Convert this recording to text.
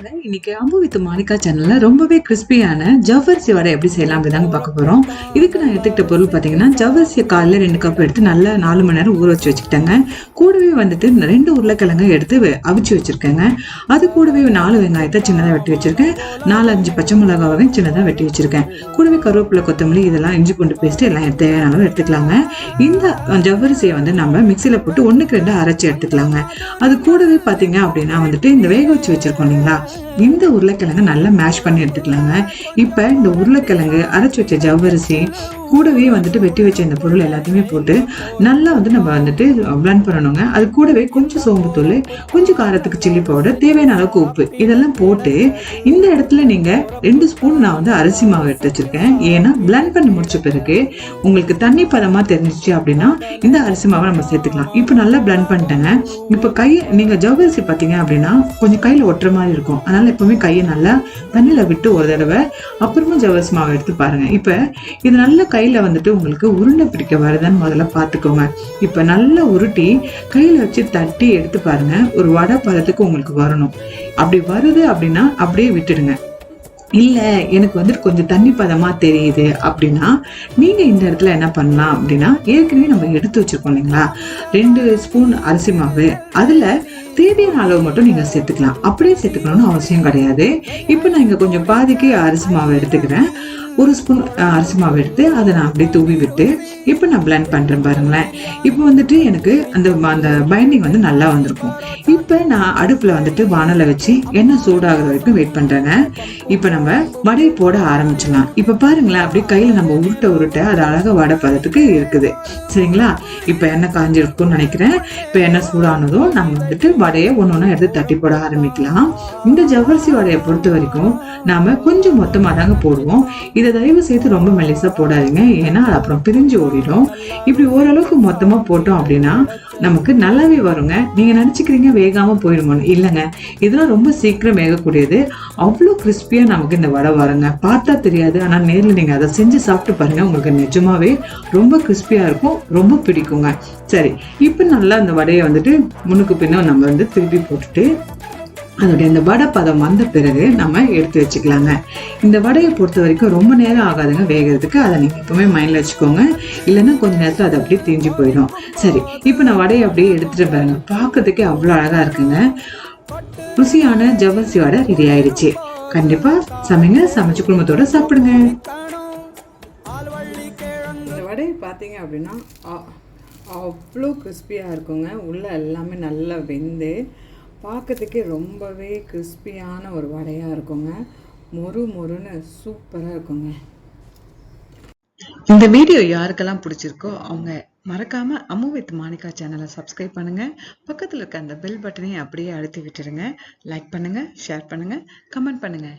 வணக்கங்க இன்னைக்கு அம்பு வித் மாணிக்கா சேனல்ல ரொம்பவே கிறிஸ்பியான ஜவ்வரிசி வடை எப்படி செய்யலாம் அப்படிதாங்க பார்க்க போறோம். இதுக்கு நான் எடுத்துக்கிட்ட பொருள் பார்த்தீங்கன்னா ஜவ்வரிசியை காலைல ரெண்டு கப் எடுத்து நல்லா நாலு மணி நேரம் ஊற வச்சு வச்சுக்கிட்டேங்க. கூடவே வந்துட்டு ரெண்டு உருளைக்கிழங்கு எடுத்து அவிச்சு வச்சுருக்கேங்க. அது கூடவே நாலு வெங்காயத்தை சின்னதாக வெட்டி வச்சுருக்கேன். நாலு அஞ்சு பச்சை மிளகாவையும் சின்னதாக வெட்டி வச்சுருக்கேன். கூடவே கருவேப்பிலை கொத்தமல்லி இதெல்லாம் இஞ்சி பூண்டு பேஸ்ட் எல்லாம் தேவையான அளவு எடுத்துக்கலாங்க. இந்த ஜவ்வரிசியை வந்து நம்ம மிக்சியில் போட்டு ஒன்றுக்கு ரெண்டு அரைச்சி எடுத்துக்கலாங்க. அது கூடவே பார்த்தீங்க அப்படின்னா வந்துட்டு இந்த வேக வச்சு வச்சிருக்கோம் இல்லைங்களா? இந்த உருளைக்கிழங்கு நல்லா மேஷ் பண்ணி எடுத்துக்கலாங்க. இப்போ இந்த உருளைக்கிழங்கு அரைச்சி வச்ச ஜவ்வரிசி கூடவே வந்துட்டு வெட்டி வச்ச இந்த பொருள் எல்லாத்தையுமே போட்டு நல்லா வந்து நம்ம வந்துட்டு பிளண்ட் பண்ணணுங்க. அது கூடவே கொஞ்சம் சோம்புத்தூள் கொஞ்சம் காரத்துக்கு சில்லி பவுடர் தேவையான அளவுக்கு உப்பு. இதெல்லாம் போட்டு இந்த இடத்துல நீங்கள் ரெண்டு ஸ்பூன் நான் வந்து அரிசி மாவு எடுத்து வச்சிருக்கேன். ஏன்னா பிளண்ட் பண்ணி முடிச்ச பிறகு உங்களுக்கு தண்ணி பதமாக தெரிஞ்சிச்சு அப்படின்னா இந்த அரிசி மாவை நம்ம சேர்த்துக்கலாம். இப்போ நல்லா பிளண்ட் பண்ணிட்டேங்க. இப்போ கை நீங்கள் ஜவ்வரிசி பார்த்தீங்க அப்படின்னா கொஞ்சம் கையில் ஒட்டுற மாதிரி இருக்கும். அதனால் எப்போவுமே கையை நல்லா தண்ணியில் விட்டு ஒரு தடவை அப்புறமா ஜவ்வரிசி மாவை எடுத்து பாருங்கள் இப்போ இது நல்ல கையில வந்துட்டு உங்களுக்கு உருண்டை பிடிக்க வருதான்னு முதல்ல பார்த்துக்கோங்க இப்போ நல்லா உருட்டி கையில் வச்சு தட்டி எடுத்து பாருங்க. ஒரு வடை பதத்துக்கு உங்களுக்கு வரணும். அப்படி வருது அப்படின்னா அப்படியே விட்டுடுங்க. இல்லை எனக்கு வந்துட்டு கொஞ்சம் தண்ணி பதமா தெரியுது அப்படின்னா நீங்க இந்த இடத்துல என்ன பண்ணலாம் அப்படின்னா ஏற்கனவே நம்ம எடுத்து வச்சுருக்கோம் இல்லைங்களா? ரெண்டு ஸ்பூன் அரிசி மாவு. அதுல தேவையான அளவு மட்டும் நீங்கள் சேர்த்துக்கலாம். அப்படியே சேர்த்துக்கணும்னு அவசியம் கிடையாது. இப்போ நான் இங்கே கொஞ்சம் பாதிக்கு அரிசி மாவு எடுத்துக்கிறேன். ஒரு ஸ்பூன் அரிசி மாவு எடுத்து அதை நான் அப்படியே தூவி விட்டு இப்போ நான் blend பண்றேன் பாருங்களேன். இப்போ வந்துட்டு எனக்கு அந்த அந்த பைண்டிங் வந்து நல்லா வந்திருக்கும். இப்போ நான் அடுப்பில் வந்துட்டு வானலை வச்சு எண்ணெய் சூடாகிற வரைக்கும் வெயிட் பண்ணுறேங்க இப்போ நம்ம வடை போட ஆரம்பிச்சிடலாம். இப்போ பாருங்களேன் அப்படியே கையில் நம்ம உருட்ட உருட்ட அது அழகாக வடை பதத்துக்கு இருக்குது. சரிங்களா? இப்போ எண்ணெய் காஞ்சிருக்கும்னு நினைக்கிறேன். இப்போ எண்ணெய் சூடானதும் நம்ம வந்துட்டு வடையை ஒன்று ஒன்றா எடுத்து தட்டி போட ஆரம்பிக்கலாம். இந்த ஜவ்வரிசி வடையை பொறுத்த வரைக்கும் நாம கொஞ்சம் மொத்தமாக தாங்க போடுவோம். இதை தயவு செய்து ரொம்ப மெலிசாக போடாதீங்க. ஏன்னா அது அப்புறம் பிரிஞ்சு ஓடிடும். இப்படி ஓரளவுக்கு மொத்தமா போட்டோம் அப்படின்னா நமக்கு நல்லாவே வருங்க. நீங்கள் நினச்சிக்கிறீங்க வேகாமல் போயிடுமோன்னு. இல்லைங்க. இதெல்லாம் ரொம்ப சீக்கிரம் வேகக்கூடியது. அவ்வளோ கிறிஸ்பியாக நமக்கு இந்த வடை வருங்க. பார்த்தா தெரியாது. ஆனால் நேரில் நீங்கள் அதை செஞ்சு சாப்பிட்டு பாருங்க. உங்களுக்கு நிஜமாகவே ரொம்ப கிறிஸ்பியாக இருக்கும். ரொம்ப பிடிக்குங்க. சரி. இப்போ நல்லா அந்த வடையை வந்துட்டு முன்னுக்கு பின்ன நம்ம வந்து திருப்பி போட்டுட்டு அதோடைய அந்த வடை பதம் வந்த பிறகு நம்ம எடுத்து வச்சுக்கலாங்க. இந்த வடையை பொறுத்த வரைக்கும் ரொம்ப நேரம் ஆகாதுங்க வேகிறதுக்கு. அதை நீங்கள் எப்பவுமே மைண்டில் வச்சுக்கோங்க. இல்லைன்னா கொஞ்ச நேரத்தில் அது அப்படியே தீஞ்சு போயிடும். சரி இப்போ நான் வடையை அப்படியே எடுத்துகிட்டு பாருங்க பார்க்கறதுக்கே அவ்வளோ அழகாக இருக்குங்க. ருசியான ஜவ்வரிசி வடை ரெடி ஆயிடுச்சு. கண்டிப்பாக சமைங்க சமைச்சு குடும்பத்தோட சாப்பிடுங்க. இந்த வடையை பார்த்தீங்க அப்படின்னா அவ்வளோ கிறிஸ்பியாக இருக்குங்க. உள்ளே எல்லாமே நல்லா வெந்து பார்க்கறதுக்கே ரொம்பவே கிறிஸ்பியான ஒரு வடையாக இருக்குங்க. மொறு மொறுன்னு சூப்பராக இருக்குங்க. இந்த வீடியோ யாருக்கெல்லாம் பிடிச்சிருக்கோ அவங்க மறக்காமல் அம்மு வித் மாணிக்கா சேனலை சப்ஸ்கிரைப் பண்ணுங்க. பக்கத்தில் இருக்க அந்த பெல் பட்டனையும் அப்படியே அழுத்தி விட்டுருங்க. லைக் பண்ணுங்கள் ஷேர் பண்ணுங்கள் கமெண்ட் பண்ணுங்கள்